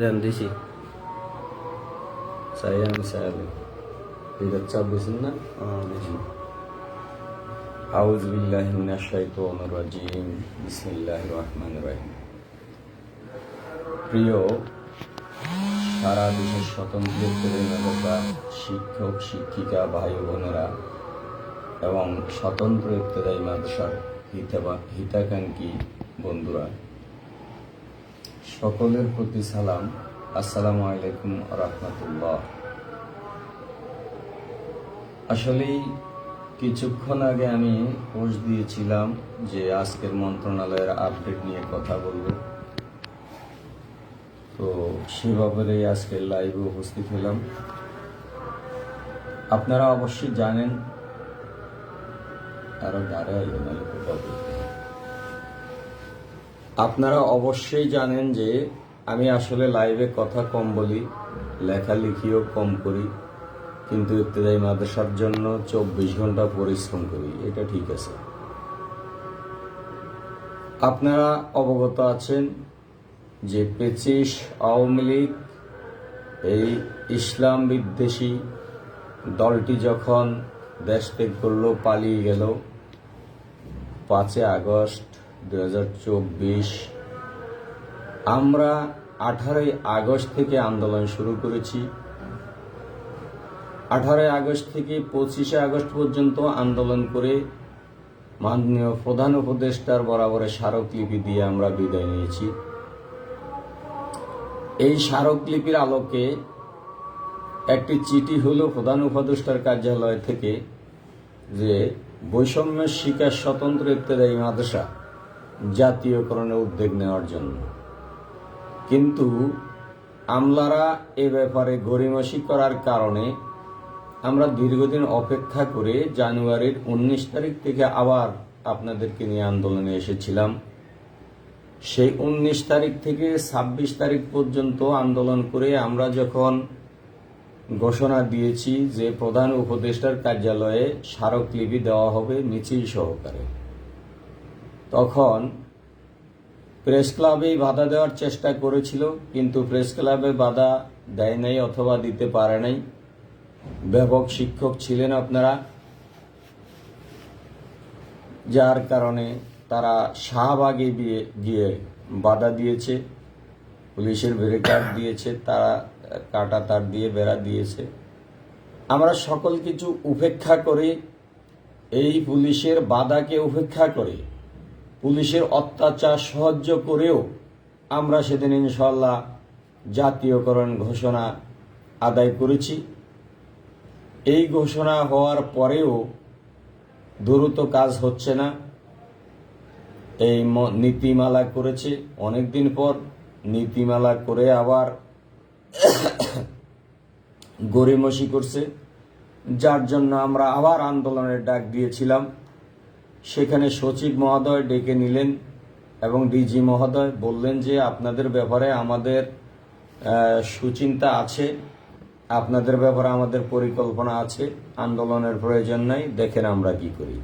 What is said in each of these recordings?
দিছি চাই আমি চাইলে এটা চাপ না দিছি আউজ বিল্লাহ মিনাশ শাইতানির রাজিম বিসমিল্লাহির রহমানির রহিম প্রিয় সারা দেশের স্বতন্ত্র প্রেরণা শিক্ষক শিক্ষিকা ভাই বোনেরা এবং স্বতন্ত্র ইত্তেদায়ী মাদ্রাসার হিতাকাঙ্ক্ষী বন্ধুরা সকলের প্রতি সালাম। আসসালামু আলাইকুম রহমতুল্লাহ। আসলেই কিছুক্ষণ আগে আমি পোস্ট দিয়েছিলাম যে আজকের মন্ত্রণালয়ের আপডেট নিয়ে কথা বলব। তো সে ব্যাপারে আজকের লাইভে উপস্থিত হলাম। আপনারা অবশ্যই জানেন, আরও দাঁড়ায় নাহলে কোথাও বলতে হবে। আপনারা অবশ্যই জানেন যে আমি আসলে লাইভে কথা কম বলি, লেখালেখিও কম করি, কিন্তু ইত্তেদায়ী মাদ্রাসার জন্য চব্বিশ ঘণ্টা পরিশ্রম করি, এটা ঠিক আছে। আপনারা অবগত আছেন যে পেচিশ আওয়ামী লীগ, এই ইসলাম বিদ্বেষী দলটি যখন দেশ ত্যাগ করল, পালিয়ে গেল, পাঁচই আগস্ট আমরা আঠারোই আগস্ট থেকে আন্দোলন শুরু করেছি। আঠারোই আগস্ট থেকে পঁচিশে আগস্ট পর্যন্ত আন্দোলন করে মাননীয় প্রধান উপদেষ্টার বরাবরে স্মারকলিপি দিয়ে আমরা বিদায় নিয়েছি। এই স্মারকলিপির আলোকে একটি চিঠি হলো প্রধান উপদেষ্টার কার্যালয় থেকে যে বৈষম্যের শিকার স্বতন্ত্র ইত্যাদি মাদ্রাসা জাতীয়করণে উদ্যোগ নেওয়ার জন্য। কিন্তু আমলারা এ ব্যাপারে গরিমাসি করার কারণে আমরা দীর্ঘদিন অপেক্ষা করে জানুয়ারির উনিশ তারিখ থেকে আবার আপনাদেরকে নিয়ে আন্দোলনে এসেছিলাম। সেই উনিশ তারিখ থেকে ছাব্বিশ তারিখ পর্যন্ত আন্দোলন করে আমরা যখন ঘোষণা দিয়েছি যে প্রধান উপদেষ্টার কার্যালয়ে স্মারকলিপি দেওয়া হবে মিছিল সহকারে, তখন প্রেস ক্লাবেই বাধা দেওয়ার চেষ্টা করেছিল, কিন্তু প্রেস ক্লাবে বাধা দেয় নাই অথবা দিতে পারে নাই। ব্যাপক শিক্ষক ছিলেন আপনারা, যার কারণে তারা শাহবাগে গিয়ে বাধা দিয়েছে, পুলিশের ব্যারিকাড দিয়েছে, তারা কাটা তার দিয়ে বেড়া দিয়েছে। আমরা সকল কিছু উপেক্ষা করে, এই পুলিশের বাধাকে উপেক্ষা করে। পুলিশের অত্যাচার সহ্য করেও আমরা সেদিন ইনশাল্লাহ জাতীয়করণ ঘোষণা আদায় করেছি। এই ঘোষণা হওয়ার পরেও দ্রুত কাজ হচ্ছে না। এই নীতিমালা করেছে অনেকদিন পর। নীতিমালা করে আবার গরিমসি করছে। যার জন্য আমরা আবার আন্দোলনের ডাক দিয়েছিলাম। সেখানে সচিব মহোদয় ডেকে নিলেন এবং ডিজি মহোদয় বললেন যে আপনাদের ব্যাপারে আমাদের সুচিন্তা আছে, আপনাদের ব্যাপারে আমাদের পরিকল্পনা আছে, আন্দোলনের প্রয়োজন নাই, দেখেন আমরা কি করি।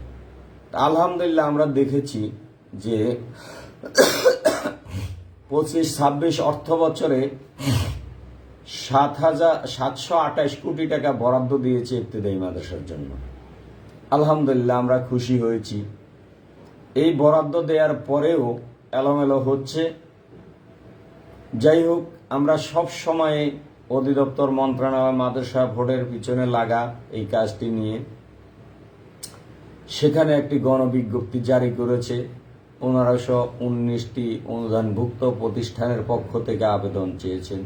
আলহামদুলিল্লাহ আমরা দেখেছি যে পঁচিশ ছাব্বিশ অর্থ বছরে সাত হাজার সাতশো আঠাশ কোটি টাকা বরাদ্দ দিয়েছে ইবতদায়ী মাদ্রাসার জন্য। আলহামদুলিল্লাহ, আমরা খুশি হয়েছি। এই বরাদ্দ দেওয়ার পরেও এলোমেলো হচ্ছে। যাই হোক আমরা সব সময় অধিদপ্তর, মন্ত্রণালয়, মাদ্রাসা, ভোটের পিছনে লাগা এই কাজটি নিয়ে। সেখানে একটি গণবিজ্ঞপ্তি জারি করেছে। পনেরোশো উনিশটি অনুদানভুক্ত প্রতিষ্ঠানের পক্ষ থেকে আবেদন চেয়েছেন।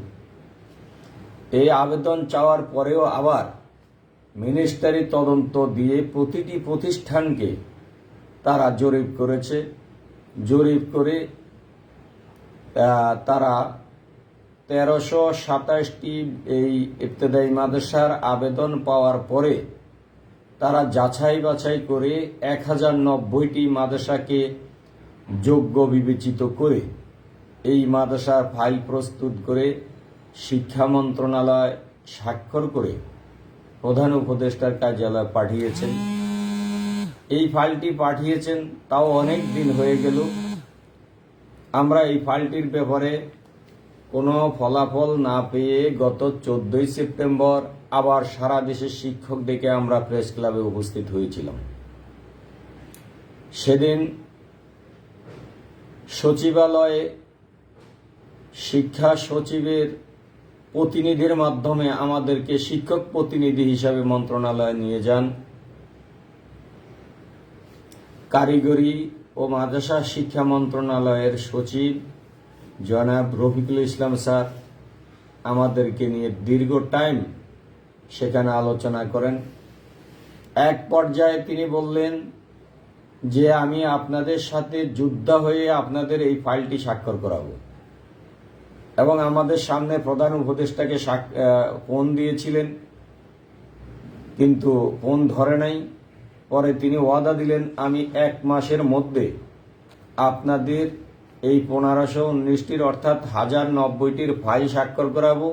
এই আবেদন চাওয়ার পরেও আবার মিনিস্টারি তদন্ত দিয়ে প্রতিটি প্রতিষ্ঠানকে তারা জরিপ করেছে। জরিপ করে তারা তেরোশো সাতাশটি এই ইবতদায়ী মাদ্রাসার আবেদন পাওয়ার পরে তারা যাচাই বাছাই করে এক হাজার নব্বইটি মাদ্রাসাকে যোগ্য বিবেচিত করে এই মাদ্রাসার ফাইল প্রস্তুত করে শিক্ষা মন্ত্রণালয় স্বাক্ষর করে প্রধান উপদেষ্টার কার্যালয়ে পাঠিয়েছেন। এই ফাইলটি পাঠিয়েছেন, তাও অনেক দিন হয়ে গেল। আমরা এই ফাইলটির ব্যাপারে কোনো ফলাফল না পেয়ে গত চোদ্দই সেপ্টেম্বর আবার সারা দেশের শিক্ষক ডেকে আমরা প্রেস ক্লাবে উপস্থিত হয়েছিলাম। সেদিন সচিবালয়ে শিক্ষা সচিবের প্রতিনিধির মাধ্যমে আমাদেরকে শিক্ষক প্রতিনিধি হিসাবে মন্ত্রণালয়ে নিয়ে যান। কারিগরি ও মাদ্রাসা শিক্ষা মন্ত্রণালয়ের সচিব জনাব রফিকুল ইসলাম স্যার আমাদেরকে নিয়ে দীর্ঘ টাইম সেখানে আলোচনা করেন। এক পর্যায়ে তিনি বললেন যে, আমি আপনাদের সাথে যুদ্ধ হয়ে আপনাদের এই ফাইলটি স্বাক্ষর করাবো। এবং আমাদের সামনে প্রধান উপদেষ্টাকে ফোন দিয়েছিলেন, কিন্তু ফোন ধরে নাই। পরে তিনি ওয়াদা দিলেন, আমি এক মাসের মধ্যে আপনাদের এই পনেরোশো উনিশটির অর্থাৎ হাজার নব্বইটির ফাইল স্বাক্ষর করাবো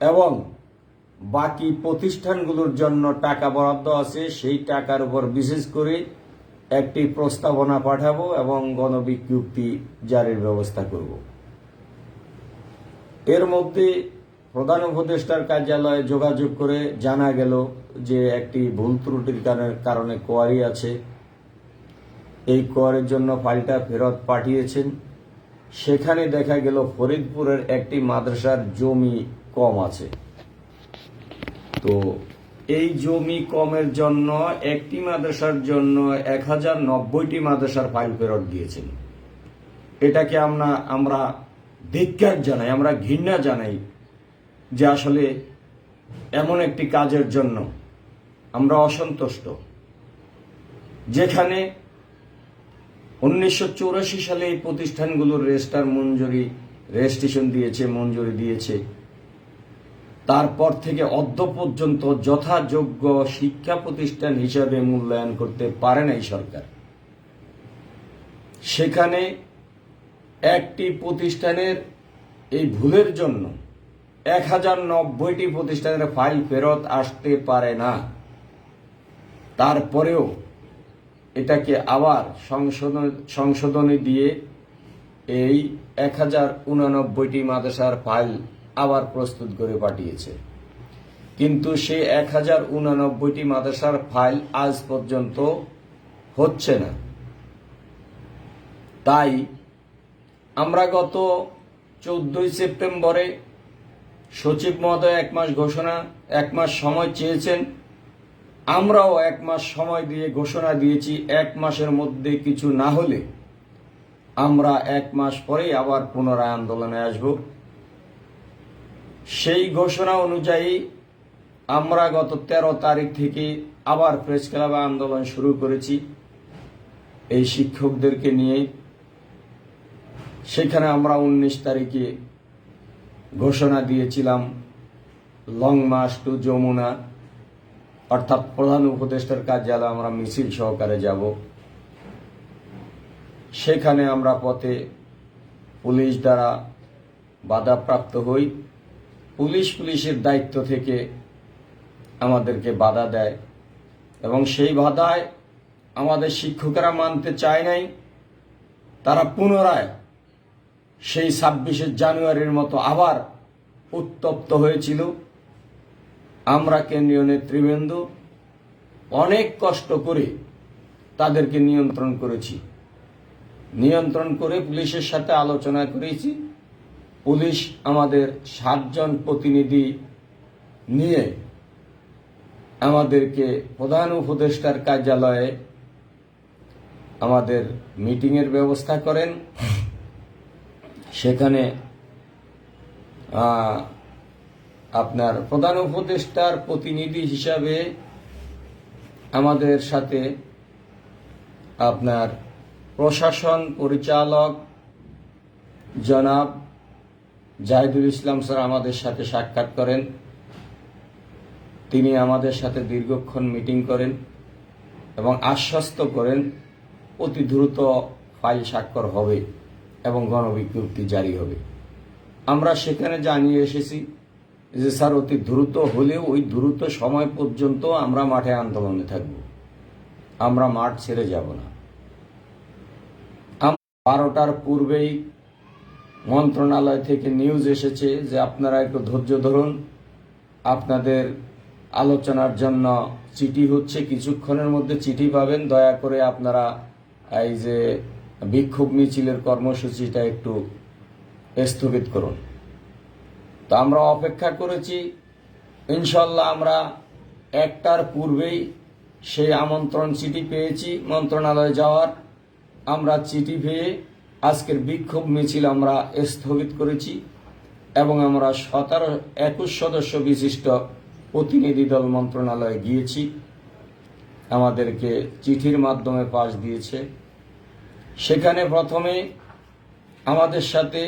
এবং বাকি প্রতিষ্ঠানগুলোর জন্য টাকা বরাদ্দ আছে, সেই টাকার উপর বিশেষ করে একটি প্রস্তাবনা পাঠাবো এবং গণবিজ্ঞপ্তি জারির ব্যবস্থা করব। এর মধ্যে প্রধান উপদেষ্টার কার্যালয়ে যোগাযোগ করে জানা গেল যে একটি ভুল ত্রুটির কারণে- কোয়ারি আছে। এই কোয়ারির জন্য ফাইলটা ফেরত পাঠিয়েছেন। সেখানে দেখা গেল ফরিদপুরের একটি মাদ্রাসার জমি কম আছে। তো এই জমি কমের জন্য একটি মাদ্রাসার জন্য এক হাজার নব্বইটি মাদ্রাসার ফাইল ফেরত দিয়েছেন। এটাকে আমরা আমরা ধিক্কার জানাই, আমরা ঘৃণা জানাই যে আসলে এমন একটি কাজের জন্য আমরা অসন্তুষ্ট। যেখানে উনিশশো সালে এই প্রতিষ্ঠানগুলোর রেজিস্টার মঞ্জুরি, রেজিস্ট্রেশন দিয়েছে, মঞ্জুরি দিয়েছে। তারপর থেকে অদ্য পর্যন্ত যথাযোগ্য শিক্ষা প্রতিষ্ঠান হিসাবে মূল্যায়ন করতে পারে নাই সরকার। সেখানে একটি প্রতিষ্ঠানের এই ভুলের জন্য এক হাজার নব্বইটি প্রতিষ্ঠানের ফাইল ফেরত আসতে পারে না। তারপরেও এটাকে আবার সংশোধন, সংশোধনী দিয়ে এই এক হাজার উনানব্বইটি মাদ্রাসার ফাইল আবার প্রস্তুত করে পাঠিয়েছে। কিন্তু সে এক হাজার উনানব্বইটি মাদ্রাসার ফাইল আজ পর্যন্ত হচ্ছে না। তাই আমরা গত চোদ্দই সেপ্টেম্বরে সচিব মহোদয় এক মাস ঘোষণা, এক মাস সময় চেয়েছেন। আমরাও এক মাস সময় দিয়ে ঘোষণা দিয়েছি, এক মাসের মধ্যে কিছু না হলে আমরা এক মাস পরেই আবার পুনরায় আন্দোলনে আসব। সেই ঘোষণা অনুযায়ী আমরা গত তেরো তারিখ থেকে আবার প্রেস ক্লাবে আন্দোলন শুরু করেছি। এই শিক্ষকদেরকে নিয়ে সেখানে আমরা উনিশ তারিখে ঘোষণা দিয়েছিলাম লং মার্চ টু যমুনা, অর্থাৎ প্রধান উপদেষ্টার কার্যালয়ে আমরা মিছিল সহকারে যাব। সেখানে আমরা পথে পুলিশ দ্বারা বাধাপ্রাপ্ত হই। পুলিশ পুলিশের দায়িত্ব থেকে আমাদেরকে বাধা দেয় এবং সেই বাধায় আমাদের শিক্ষকেরা মানতে চায় নাই। তারা পুনরায় সেই ছাব্বিশে জানুয়ারির মতো আবার উত্তপ্ত হয়েছিল। আমরা কেন্দ্রীয় নেতৃবৃন্দ অনেক কষ্ট করে তাদেরকে নিয়ন্ত্রণ করেছি। নিয়ন্ত্রণ করে পুলিশের সাথে আলোচনা করেছি। পুলিশ আমাদের সাতজন প্রতিনিধি নিয়ে আমাদেরকে প্রধান উপদেষ্টার কার্যালয়ে আমাদের মিটিংয়ের ব্যবস্থা করেন। সেখানে আপনার প্রধান উপদেষ্টার প্রতিনিধি হিসাবে আমাদের সাথে আপনার প্রশাসন পরিচালক জনাব জাহিদুল ইসলাম স্যার আমাদের সাথে সাক্ষাৎ করেন। তিনি আমাদের সাথে দীর্ঘক্ষণ মিটিং করেন এবং আশ্বস্ত করেন, অতি দ্রুত ফাইল স্বাক্ষর হবে। এবং গণবিজ্ঞপ্তি জারি হবে। আমরা সেখানে জানিয়ে এসেছি যে স্যার, অতি দ্রুত হলেও ওই দ্রুত সময় পর্যন্ত আমরা মাঠে আন্দোলনে থাকব। আমরা মাঠ ছেড়ে যাব না। বারোটার পূর্বেই মন্ত্রণালয় থেকে নিউজ এসেছে যে আপনারা একটু ধৈর্য ধরুন। আপনাদের আলোচনার জন্য চিঠি হচ্ছে। কিছুক্ষণের মধ্যে চিঠি পাবেন। দয়া করে আপনারা এই যে বিক্ষোভ মিছিলের কর্মসূচিটা একটু স্থগিত করুন। তো আমরা অপেক্ষা করেছি ইনশাল্লাহ আমরা একটার পূর্বেই সেই আমন্ত্রণ চিঠি পেয়েছি, মন্ত্রণালয়ে যাওয়ার। আমরা চিঠি পেয়ে আজকের বিক্ষোভ মিছিল আমরা স্থগিত করেছি এবং আমরা সতেরো, একুশ সদস্য বিশিষ্ট প্রতিনিধি দল মন্ত্রণালয়ে গিয়েছি। আমাদেরকে চিঠির মাধ্যমে পাশ দিয়েছে। সেখানে প্রথমে আমাদের সাথে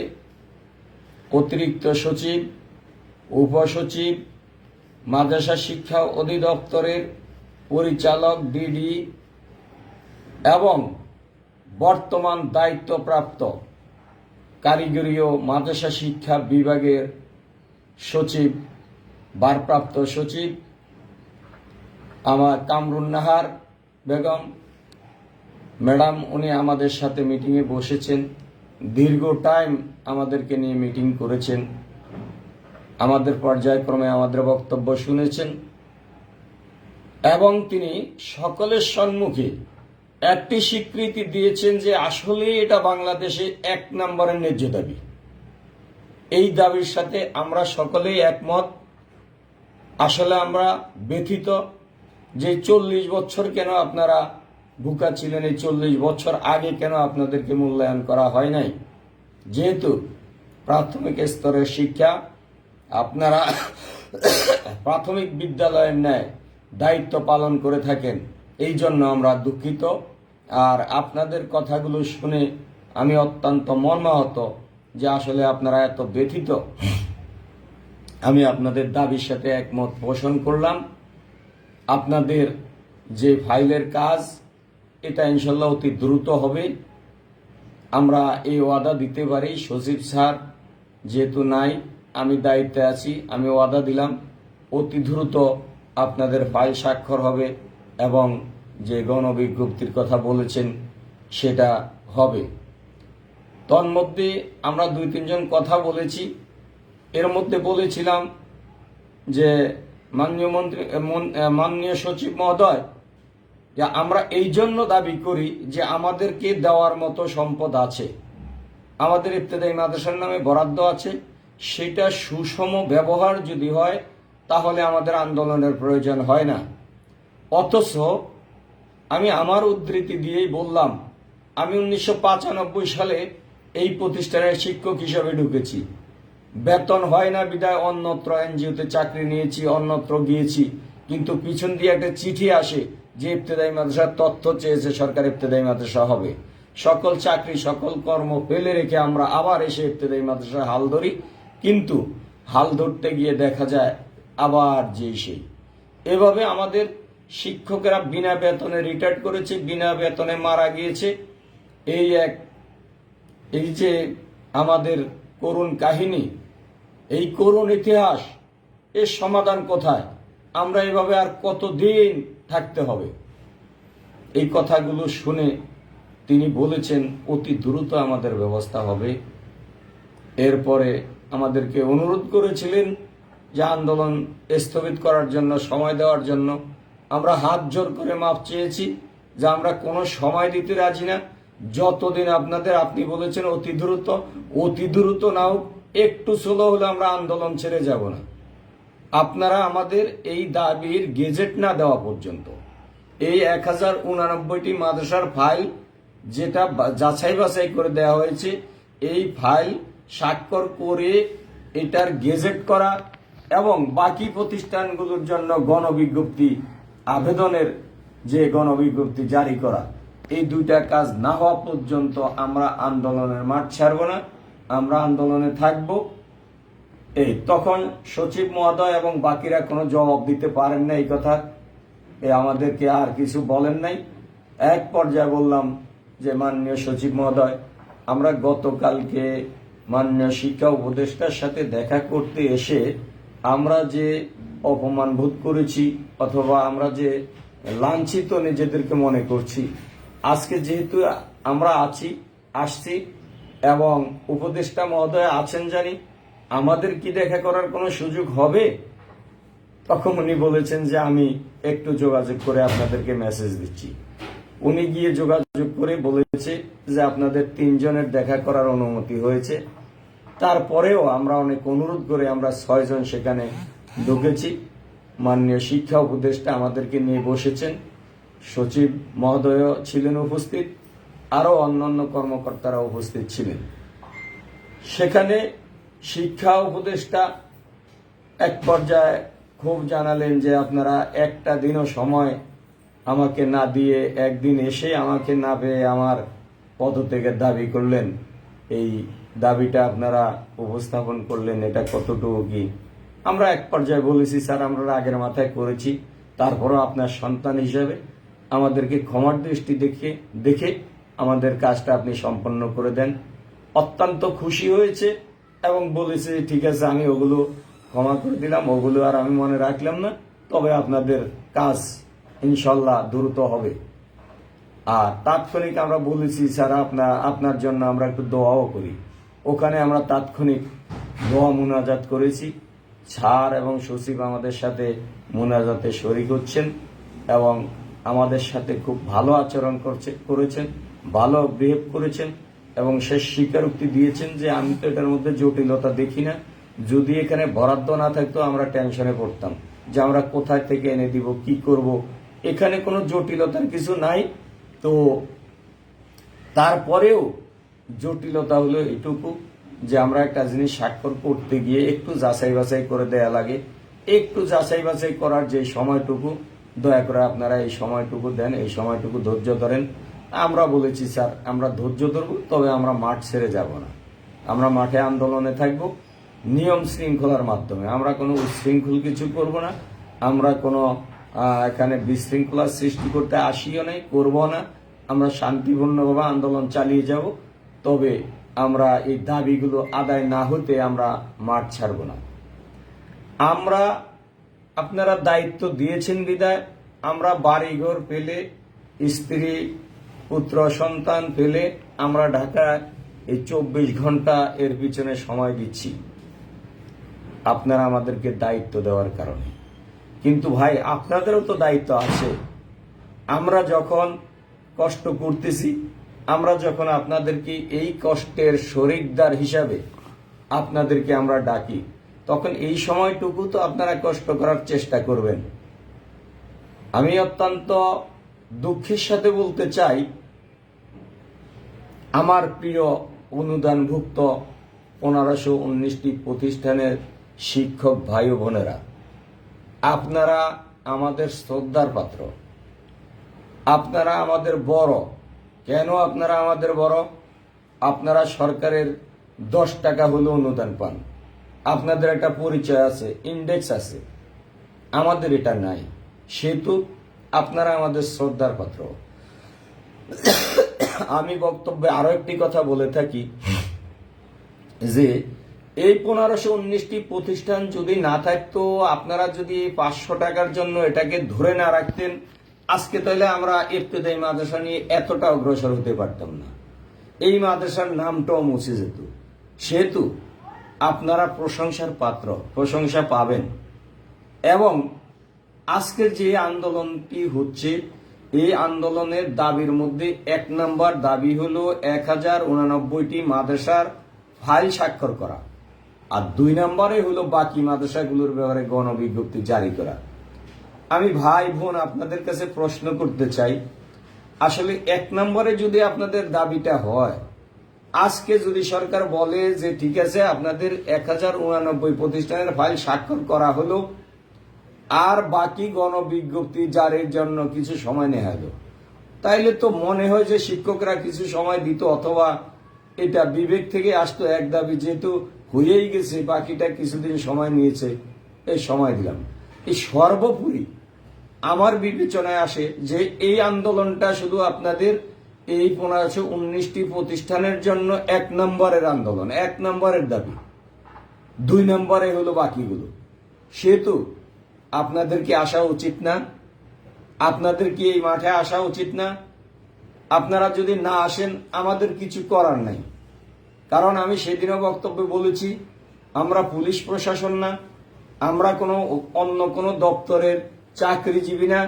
অতিরিক্ত সচিব, উপসচিব, মাদ্রাসা শিক্ষা অধিদপ্তরের পরিচালক ডিডি এবং বর্তমান দায়িত্বপ্রাপ্ত কারিগরি ও মাদ্রাসা শিক্ষা বিভাগের সচিব, ভারপ্রাপ্ত সচিব, আমার কামরুন নাহার বেগম ম্যাডাম, উনি আমাদের সাথে মিটিংয়ে বসেছেন। দীর্ঘ টাইম আমাদেরকে নিয়ে মিটিং করেছেন। আমাদের পর্যায়ক্রমে আমাদের বক্তব্য শুনেছেন। এবং তিনি সকলের সম্মুখে একটি স্বীকৃতি দিয়েছেন যে আসলে এটা বাংলাদেশে এক নম্বরের ন্যায্য দাবি। এই দাবির সাথে আমরা সকলেই একমত। আসলে আমরা ব্যথিত যে চল্লিশ বছর কেন আপনারা বুকা ছিলেন এই চল্লিশ বছর আগে কেন আপনাদেরকে মূল্যায়ন করা হয় নাই? যেহেতু প্রাথমিক স্তরের শিক্ষা আপনারা প্রাথমিক বিদ্যালয়ের ন্যায় দায়িত্ব পালন করে থাকেন, এই জন্য আমরা দুঃখিত। আর আপনাদের কথাগুলো শুনে আমি অত্যন্ত মর্মাহত যে আসলে আপনারা এত ব্যথিত। আমি আপনাদের দাবির সাথে একমত পোষণ করলাম। আপনাদের যে ফাইলের কাজ এটা ইনশাল্লাহ অতি দ্রুত হবে। আমরা এই ওয়াদা দিতে পারি সচিব স্যার যেহেতু নাই, আমি দায়িত্বে আছি, আমি ওয়াদা দিলাম। অতি দ্রুত আপনাদের ফাইল স্বাক্ষর হবে এবং যে গণবিজ্ঞপ্তির কথা বলেছেন সেটা হবে। তন্মধ্যে আমরা দুই তিনজন কথা বলেছি। এর মধ্যে বলেছিলাম যে মাননীয় মন্ত্রী মাননীয় সচিব মহোদয় যে আমরা এই জন্য দাবি করি যে আমাদেরকে দেওয়ার মতো সম্পদ আছে। আমাদের ইবতদায়ী মাদ্রাসার নামে বরাদ্দ আছে। সেটা সুষম ব্যবহার যদি হয়, তাহলে আমাদের আন্দোলনের প্রয়োজন হয় না। অথচ আমি আমার উদ্ধৃতি দিয়েই বললাম, আমি উনিশশো সালে এই প্রতিষ্ঠানের শিক্ষক হিসাবে ঢুকেছি। বেতন হয় না বিদায় অন্যত্র এনজিওতে চাকরি নিয়েছি, অন্যত্র গিয়েছি। কিন্তু পিছন দিয়ে একটা চিঠি আসে যে ইবতেদায়ী মাদ্রাসার তথ্য চেয়েছে সরকার ইবতেদায়ী মাদ্রাসা হবে। সকল চাকরি, সকল কর্ম ফেলে রেখে আমরা আবার এসে ইবতেদায়ী মাদ্রাসায় হাল ধরি। কিন্তু হাল ধরতে গিয়ে দেখা যায় আবার যেই সেই। এভাবে আমাদের শিক্ষকেরা বিনা বেতনে রিটায়ার্ড করেছে, বিনা বেতনে মারা গিয়েছে। এই এক, এই যে আমাদের করুণ কাহিনী, এই করুণ ইতিহাস, এর সমাধান কোথায়? আমরা এভাবে আর কতদিন থাকতে হবে। এই কথাগুলো শুনে তিনি বলেছেন, অতি দ্রুত আমাদের ব্যবস্থা হবে। এরপরে আমাদেরকে অনুরোধ করেছিলেন যে আন্দোলন স্থগিত করার জন্য, সময় দেওয়ার জন্য। আমরা হাত জোর করে মাপ চেয়েছি যে আমরা কোনো সময় দিতে রাজি না। যতদিন আপনাদের, আপনি বলেছেন অতি দ্রুত অতি দ্রুত না হোক, একটু স্লো হলে আমরা আন্দোলন ছেড়ে যাব না। আপনারা আমাদের এই দাবির গেজেট না দেওয়া পর্যন্ত, এই এক হাজার উনানব্বইটি মাদ্রাসার ফাইল যেটা যাচাই বাছাই করে দেওয়া হয়েছে, এই ফাইল স্বাক্ষর করে এটার গেজেট করা এবং বাকি প্রতিষ্ঠানগুলোর জন্য গণবিজ্ঞপ্তি, আবেদনের যে গণবিজ্ঞপ্তি জারি করা, এই দুইটা কাজ না হওয়া পর্যন্ত আমরা আন্দোলনের মাঠ ছাড়ব না। আমরা আন্দোলনে থাকব। এই, তখন সচিব মহোদয় এবং বাকিরা কোনো জবাব দিতে পারেন না এই কথা। এ, আমাদেরকে আর কিছু বলেন নাই। এক পর্যায়ে বললাম যে, মাননীয় সচিব মহোদয়, আমরা গতকালকে মাননীয় শিক্ষা উপদেষ্টার সাথে দেখা করতে এসে আমরা যে অপমান বোধ করেছি অথবা আমরা যে লাঞ্ছিত নিজেদেরকে মনে করছি, আজকে যেহেতু আমরা আছি, আসছি এবং উপদেষ্টা মহোদয় আছেন জানি আমাদের কি দেখা করার কোনো সুযোগ হবে? তখন উনি বলেছেন যে আমি একটু যোগাযোগ করে আপনাদেরকে মেসেজ দিচ্ছি। উনি গিয়ে যোগাযোগ করে বলেছে যে আপনাদের তিনজনের দেখা করার অনুমতি হয়েছে। তারপরেও আমরা অনেক অনুরোধ করে আমরা ছয়জন সেখানে ঢুকেছি। মাননীয় শিক্ষা উপদেষ্টা আমাদেরকে নিয়ে বসেছেন। সচিব মহোদয় ছিলেন উপস্থিত। আরও অন্যান্য কর্মকর্তারা উপস্থিত ছিলেন। সেখানে শিক্ষা উপদেষ্টা এক পর্যায়ে খুব জানালেন যে আপনারা একটা দিনও সময় আমাকে না দিয়ে একদিন এসে আমাকে না পেয়ে আমার পদত্যাগের দাবি করলেন। এই দাবিটা আপনারা উপস্থাপন করলেন, এটা কতটুকু কি? আমরা এক পর্যায়ে বলেছি, স্যার, আমরা আগের মাথায় করেছি। তারপরও আপনার সন্তান হিসাবে আমাদেরকে ক্ষমার দৃষ্টি দেখে দেখে আমাদের কাজটা আপনি সম্পন্ন করে দেন। অত্যন্ত খুশি হয়েছে। এবং বলেছে, ঠিক আছে, আমি ওগুলো ক্ষমা করে দিলাম, ওগুলো আর আমি মনে রাখলাম না, তবে আপনাদের কাজ ইনশাল্লাহ দ্রুত হবে। আর তাৎক্ষণিক আমরা বলেছি, স্যার আপনার আপনার জন্য আমরা একটু দোয়াও করি। ওখানে আমরা তাৎক্ষণিক দোয়া মুনাজাত করেছি। স্যার এবং সচিব আমাদের সাথে মুনাজাতে শরিক হচ্ছেন এবং আমাদের সাথে খুব ভালো আচরণ করছে, করেছেন, ভালো বিহেভ করেছেন। এবং শেষ স্বীকারোক্তি দিয়েছেন যে আমি তো এটার মধ্যে জটিলতা দেখি না। যদি এখানে বরাদ্দ না থাকতো, আমরা টেনশনে পড়তাম যে আমরা কোথায় থেকে এনে দিব, কি করব। এখানে কোনো জটিলতার কিছু নাই। তো তারপরেও জটিলতা হলো এটুকু যে আমরা একটা জিনিস স্বাক্ষর করতে গিয়ে একটু যাচাই বাছাই করে দেয়া লাগে। একটু যাচাই বাছাই করার যে সময়টুকু, দয়া করে আপনারা এই সময়টুকু দেন, এই সময়টুকু ধৈর্য ধরেন। আমরা বলেছি, স্যার, আমরা ধৈর্য ধরবো, তবে আমরা মাঠ ছেড়ে যাব না। আমরা মাঠে আন্দোলনে থাকব নিয়ম শৃঙ্খলার মাধ্যমে। আমরা কোনো উচ্ছৃঙ্খল কিছু করব না। আমরা কোনো এখানে বিশৃঙ্খলা সৃষ্টি করতে আসিও নাই, করব না। আমরা শান্তিপূর্ণভাবে আন্দোলন চালিয়ে যাব। তবে আমরা এই দাবিগুলো আদায় না হতে আমরা মাঠ ছাড়ব না। আমরা, আপনারা দায়িত্ব দিয়েছেন বিদায়। আমরা বাড়িঘর পেলে স্ত্রী পুত্র সন্তান পেলে আমরা ঢাকায় এই চব্বিশ ঘণ্টা এর পিছনে সময় দিচ্ছি। আপনারা আমাদেরকে দায়িত্ব দেওয়ার কারণে। কিন্তু ভাই, আপনাদেরও তো দায়িত্ব আছে। আমরা যখন কষ্ট করতেছি, আমরা যখন আপনাদেরকে এই কষ্টের শরিকদার হিসাবে আপনাদেরকে আমরা ডাকি, তখন এই সময়টুকু তো আপনারা কষ্ট করার চেষ্টা করবেন। আমি অত্যন্ত দুঃখের সাথে বলতে চাই আমার প্রিয় অনুদানভুক্ত পনেরোশো উনিশটি প্রতিষ্ঠানের শিক্ষক ভাই বোনেরা, আপনারা আমাদের শ্রদ্ধার পাত্র। আপনারা আমাদের বড়। কেন আপনারা আমাদের বড়? আপনারা সরকারের দশ টাকা হলেও অনুদান পান। আপনাদের একটা পরিচয় আছে ইন্ডেক্স আছে। আমাদের এটা নাই। সেহেতু আপনারা আমাদের শ্রদ্ধার পাত্র। আমি বক্তব্যে আরও একটি কথা বলে থাকি, যে এই পনেরোশো উনিশটি প্রতিষ্ঠান যদি না থাকতো, আপনারা যদি পাঁচশো টাকার জন্য এটাকে ধরে না রাখতেন, আজকে তাহলে আমরা ইবতদায়ী মাদ্রাসা নিয়ে এতটা অগ্রসর হতে পারতাম না। এই মাদ্রাসার নামটাও মুছে যেত। সেহেতু আপনারা প্রশংসার পাত্র, প্রশংসা পাবেন। এবং আজকের যে আন্দোলনটি হচ্ছে এই আন্দোলনের দাবির মধ্যে এক নম্বর দাবি হলো এক হাজার উনানব্বইটি মাদ্রাসার ফাইল স্বাক্ষর করা। আর দুই নম্বরে হলো বাকি মাদ্রাসাগুলোর ব্যাপারে গণবিজ্ঞপ্তি জারি করা। আমি ভাই বোন আপনাদের কাছে প্রশ্ন করতে চাই, আসলে এক নম্বরে যদি আপনাদের দাবিটা হয়, আজকে যদি সরকার বলে যে, ঠিক আছে, আপনাদের এক হাজার উনানব্বই প্রতিষ্ঠানের ফাইল স্বাক্ষর করা হলো আর বাকি গণবিজ্ঞপ্তি জারির জন্য কিছু সময় নেওয়া হলো। তাইলে তো মনে হয় যে শিক্ষকরা কিছু সময় দিত অথবা এটা বিবেক থেকে আসতো এক দাবি, যেহেতু হয়েই গেছে, বাকিটা কিছুদিন সময় নিয়েছে, এই সময় দিলাম। এই সর্বোপরি আমার বিবেচনায় আসে যে এই আন্দোলনটা শুধু আপনাদের এই পনেরোশো উনিশটি প্রতিষ্ঠানের জন্য এক নম্বরের আন্দোলন, এক নম্বরের দাবি। দুই নম্বরে হলো বাকিগুলো। সেহেতু আপনাদের কি আসা উচিত না। আপনাদের কি এই মাঠে আসা উচিত না। আপনারা যদি না আসেন, আমাদের কিছু করার নাই। কারণ আমি সেদিনও বক্তব্যে বলেছি, আমরা পুলিশ প্রশাসন না, আমরা কোনো অন্য কোনো দপ্তরের চাকরিজীবী না,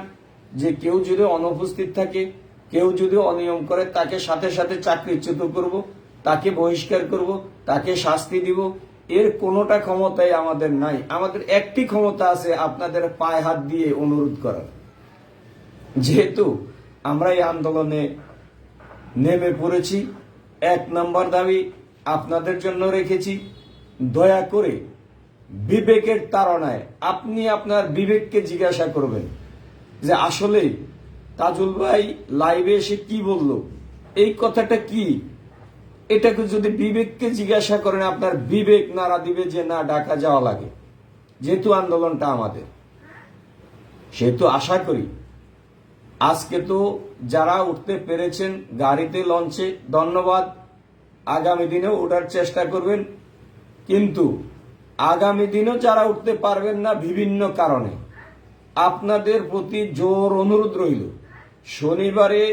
যে কেউ যদি অনুপস্থিত থাকে, কেউ যদি অনিয়ম করে, তাকে সাথে সাথে চাকরিচ্যুত করব, তাকে বহিষ্কার করব, তাকে শাস্তি দিব এর কোনোটা ক্ষমতাই আমাদের নাই। আমাদের একটি ক্ষমতা আছে আপনাদের পায়ে হাত দিয়ে অনুরোধ করার। যেহেতু আমরা এই আন্দোলনে নেমে পড়েছি, এক নম্বর দাবি আপনাদের জন্য রেখেছি, দয়া করে বিবেকের তাড়নায় আপনি আপনার বিবেককে জিজ্ঞাসা করবেন যে আসলে তাজুল ভাই লাইভে এসে কি বলল? এই কথাটা কি? এটাকে যদি বিবেককে জিজ্ঞাসা করেন, আপনার বিবেক নাড়া দিবে যে না ডাকা যাওয়া লাগে। যেহেতু আন্দোলনটা আমাদের। সেহেতু আশা করি, আজকে তো যারা উঠতে পেরেছেন, গাড়িতে লঞ্চে, ধন্যবাদ। আগামী দিনেও ওঠার চেষ্টা করবেন। কিন্তু আগামী দিনেও যারা উঠতে পারবেন না বিভিন্ন কারণে, আপনাদের প্রতি জোর অনুরোধ রইল, শনিবারে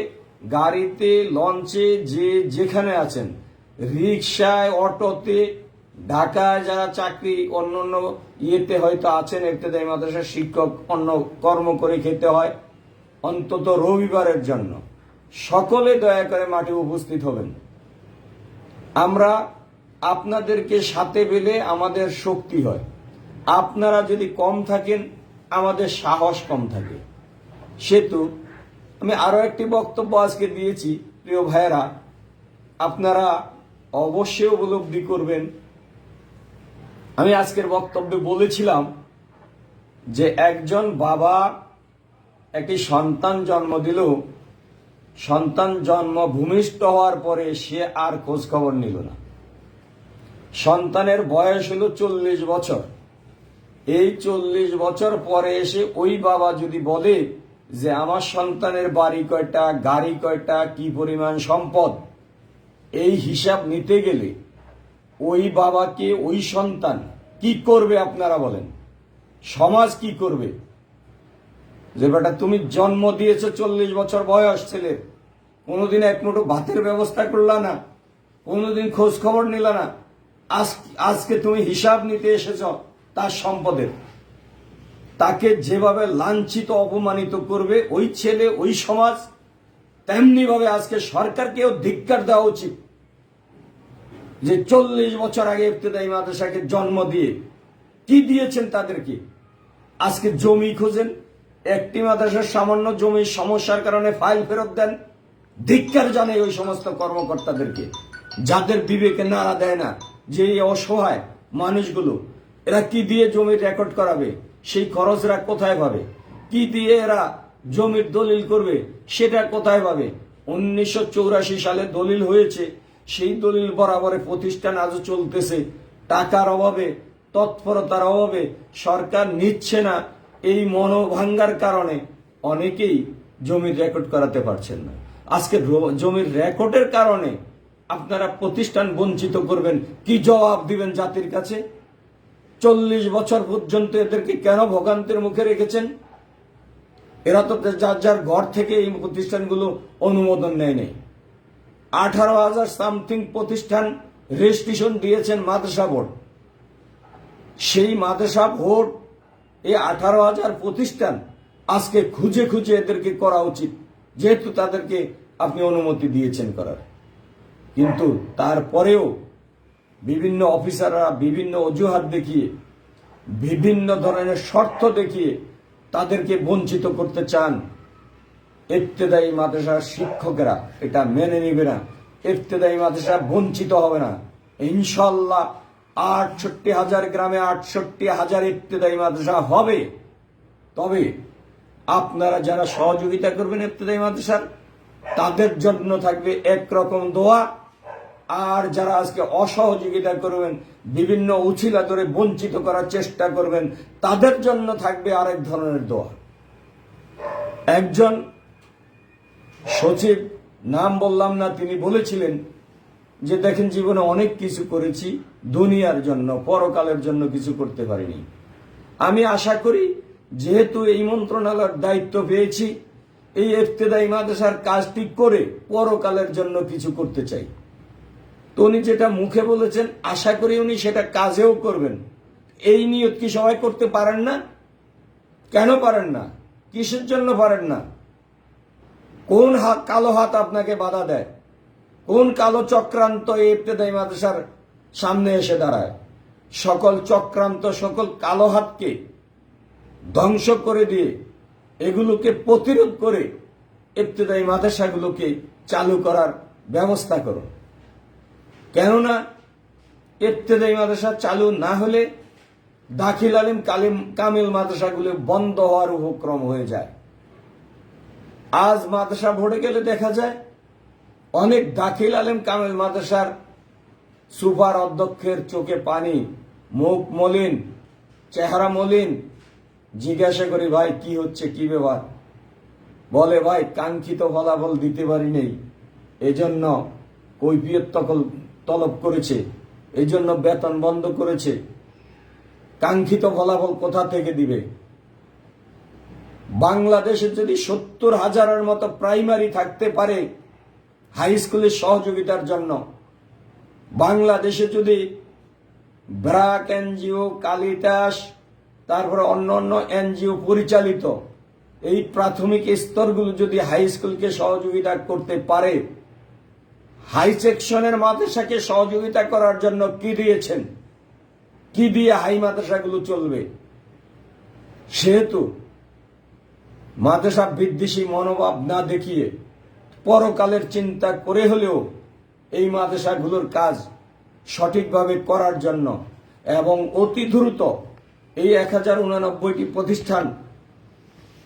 গাড়িতে, লঞ্চে, যে যেখানে আছেন রিক্সায় অটোতে, ঢাকায় যারা চাকরি অন্য অন্য ইয়েতে হয়তো আছেন ইবতেদায়ী মাদ্রাসার শিক্ষক, অন্য কর্ম করে খেতে হয়, অন্তত রবিবারের জন্য। সকলে দয়া করে মাঠে উপস্থিত হবেন। আমরা আপনাদেরকে সাথে পেলে আমাদের শক্তি হয়। আপনারা যদি কম থাকেন, আমাদের সাহস কম থাকে। সেতু, আমি আরও একটি বক্তব্য আজকে দিয়েছি, প্রিয় ভাইয়েরা, আপনারা অবশ্যই উপলব্ধি করবেন। আমি আজকের বক্তব্যে বলেছিলাম যে একজন বাবা একটি সন্তান জন্ম দিল, সন্তান জন্ম ভূমিষ্ঠ হওয়ার পরে সে আর খোঁজ খবর নিল না। সন্তানের বয়স হলো চল্লিশ বছর। এই চল্লিশ বছর পরে এসে ওই বাবা যদি বলে যে আমার সন্তানের বাড়ি কয়টা, গাড়ি কয়টা, কি পরিমাণ সম্পদ এই হিসাব নিতে গেলে ওই বাবাকে, ওই সন্তান কি করবে আপনারা বলেন? সমাজ কি করবে? যে বেটা, তুমি জন্ম দিয়েছ চল্লিশ বছর বয়স, ছেলে। কোনোদিন এক মুঠো ভাতের ব্যবস্থা করলা না। কোনোদিন খোঁজ খবর নিলা না। আজ, আজকে তুমি হিসাব নিতে এসেছ তার সম্পদের। তাকে যেভাবে লাঞ্ছিত, অপমানিত করবে, ওই ছেলে, ওই সমাজ তেমনি ভাবে আজকে সরকারকেও ধিক্কার দেওয়া উচিত যে চল্লিশ বছর আগে ইবতেদায়ী মাদ্রাসাকে জন্ম দিয়ে কি দিয়েছেন তাদেরকে? আজকে জমি খোঁজেন, একটি মাদ্রাসার সামান্য জমির সমস্যার কারণে ফাইল ফেরত দেন, ধিক্কার জানে ওই সমস্ত কর্মকর্তাদেরকে। যাদের বিবেকে নাড়া দেয় না, যে অসহায় মানুষগুলো, এরা কি দিয়ে জমির রেকর্ড করাবে? সেই খরচরা কোথায় পাবে? কি দিয়ে এরা জমির দলিল করবে, সেটা কোথায় পাবে? উনিশশো সালে দলিল হয়েছে, সেই দলিল বরাবরে প্রতিষ্ঠান আজও চলতেছে। টাকার অভাবে, তৎপরতার অভাবে সরকার নিচ্ছে না এই মনোভাঙ্গার কারণে অনেকেই জমির রেকর্ড করাতে পারছেন না। আজকে জমির রেকর্ডের কারণে আপনারা প্রতিষ্ঠান বঞ্চিত করবেন, কি জবাব দিবেন জাতির কাছে? চল্লিশ বছর পর্যন্ত এদেরকে কেন ভোগান্তের মুখে রেখেছেন? এরা তো যার যার ঘর থেকে এই প্রতিষ্ঠানগুলো অনুমোদন নেয় নেই আঠারো হাজার সামথিং প্রতিষ্ঠান রেজিস্ট্রেশন দিয়েছেন মাদ্রাসা বোর্ড। সেই মাদ্রাসা বোর্ড, এই আঠারো হাজার প্রতিষ্ঠান আজকে খুঁজে খুঁজে এদেরকে করা উচিত, যেহেতু তাদেরকে আপনি অনুমতি দিয়েছেন করার। কিন্তু তারপরেও বিভিন্ন অফিসাররা বিভিন্ন অজুহাত দেখিয়ে, বিভিন্ন ধরনের শর্ত দেখিয়ে তাদেরকে বঞ্চিত করতে চান। ইবতেদায়ী মাদ্রাসার শিক্ষকেরা এটা মেনে নিবে না। ইফতেদায়ী মাদ্রাসা বঞ্চিত হবে না। ইনশাল্লাহ আটষট্টি হাজার গ্রামে আটষট্টি হাজার ইফতেদায়ী মাদ্রাসা হবে। তবে আপনারা যারা সহযোগিতা করবেন ইবতেদায়ী মাদ্রাসার, তাদের জন্য থাকবে একরকম দোয়া। আর যারা আজকে অসহযোগিতা করবেন বিভিন্ন উছিলা ধরে বঞ্চিত করার চেষ্টা করবেন, তাদের জন্য থাকবে আরেক ধরনের দোয়া। একজন সচিব, নাম বললাম না, তিনি বলেছিলেন যে দেখেন জীবনে অনেক কিছু করেছি, দুনিয়ার জন্য, পরকালের জন্য কিছু করতে পারিনি। আমি আশা করি, যেহেতু এই মন্ত্রণালয়ের দায়িত্ব পেয়েছি, এই ইফতেদায়ী মাদ্রাসার কাজটি করে পরকালের জন্য কিছু করতে চাই। তো উনি যেটা মুখে বলেছেন, আশা করি উনি সেটা কাজেও করবেন। এই নিয়ত কি সবাই করতে পারেন না? কেন পারেন না? কিসের জন্য পারেন না? কোন হাত কালো হাত আপনাকে বাধা দেয়? কোন কালো চক্রান্ত এই ইবতেদায়ী মাদ্রাসার সামনে এসে দাঁড়ায়? সকল চক্রান্ত, সকল কালো হাতকে ধ্বংস করে দিয়ে এগুলোকে প্রতিরোধ করে ইবতেদায়ী মাদ্রাসাগুলোকে চালু করার ব্যবস্থা করুন। কেননা ইবতেদায়ী মাদ্রাসা চালু না হলে দাখিল আলিম কালিম কামিল মাদ্রাসাগুলো বন্ধ হওয়ার উপক্রম হয়ে যায়। আজ মাদ্রাসা ভরে গেলে দেখা যায় অনেক দাখিল আলেম কামিল মাদ্রাসার সুপার অধ্যক্ষের চোখে পানি, মুখ মলিন, চেহারা মলিন। জিজ্ঞাসা করি, ভাই, কি হচ্ছে? কি ব্যাপার? বলে, ভাই, কাঙ্ক্ষিত ফলাফল দিতে পারি নেই। এজন্য কৈফিয়ত তকল তলব করেছে এই জন্য বেতন বন্ধ করেছে। কাঙ্ক্ষিত ফলাফল কোথা থেকে দিবে? বাংলাদেশে যদি সত্তর হাজারের মতো প্রাইমারি থাকতে পারে হাই স্কুলের সহযোগিতার জন্য, বাংলাদেশে যদি ব্রাক এনজিও, কালিদাস, তারপরে অন্য অন্য এনজিও পরিচালিত, এই প্রাথমিক স্তরগুলো যদি হাই স্কুলকে সহযোগিতা করতে পারে হাই সেকশনের মাদ্রাসাকে সহযোগিতা করার জন্য কি দিয়েছেন? কি দিয়ে হাই মাদ্রাসাগুলো চলবে? সেহেতু মাদ্রাসা বিদ্বেষী মনোভাব না দেখিয়ে পরকালের চিন্তা করে হলেও এই মাদ্রাসাগুলোর কাজ সঠিকভাবে করার জন্য এবং অতি দ্রুত এই এক হাজার উনানব্বইটি প্রতিষ্ঠান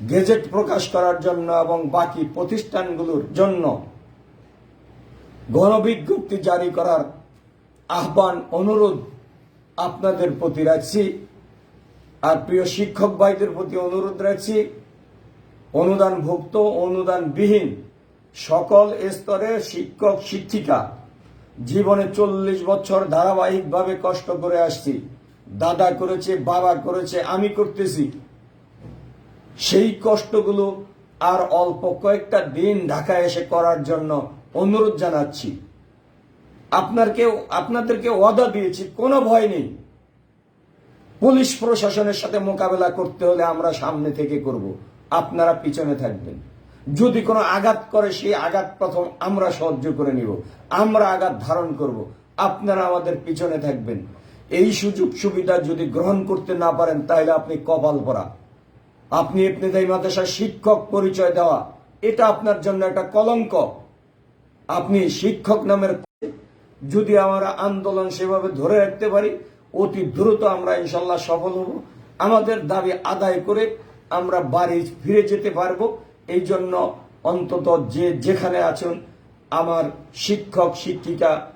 গেজেট প্রকাশ করার জন্য এবং বাকি প্রতিষ্ঠানগুলোর জন্য গণবিজ্ঞপ্তি জারি করার আহ্বান, অনুরোধ আপনাদের প্রতি রাখছি। আর প্রিয় শিক্ষক ভাইদের প্রতি অনুরোধ রাখছি, অনুদানভুক্ত, অনুদানবিহীন সকল স্তরের শিক্ষক, শিক্ষিকা জীবনে চল্লিশ বছর ধারাবাহিকভাবে কষ্ট করে আসছি। দাদা করেছে, বাবা করেছে, আমি করতেছি। সেই কষ্টগুলো আর অল্প কয়েকটা দিন ঢাকায় এসে করার জন্য অনুরোধ জানাচ্ছি। আপনারকে আপনাদেরকে ওয়াদা দিয়েছি, কোনো ভয় নেই। পুলিশ প্রশাসনের সাথে মোকাবেলা করতে হলে আমরা সামনে থেকে করব। আপনারা পিছনে থাকবেন। যদি কোনো আঘাত করে, সেই আঘাত প্রথম আমরা সহ্য করে নিব। আমরা আঘাত ধারণ করব। আপনারা আমাদের পিছনে থাকবেন। এই সুযোগ সুবিধা যদি গ্রহণ করতে না পারেন, তাহলে আপনি কপাল পরা। আপনি ইবনেদাই মাদ্রাসার শিক্ষক পরিচয় দেওয়া। এটা আপনার জন্য একটা কলঙ্ক। আপনি শিক্ষক নামের যদি আমরা আন্দোলন সেভাবে ধরে রাখতে পারি, অতি দ্রুত আমরা ইনশাল্লাহ সফল হব। আমাদের দাবি আদায় করে আমরা বাড়ি ফিরে যেতে পারব। এই জন্য অন্তত যে যেখানে আছেন, আমার শিক্ষক, শিক্ষিকা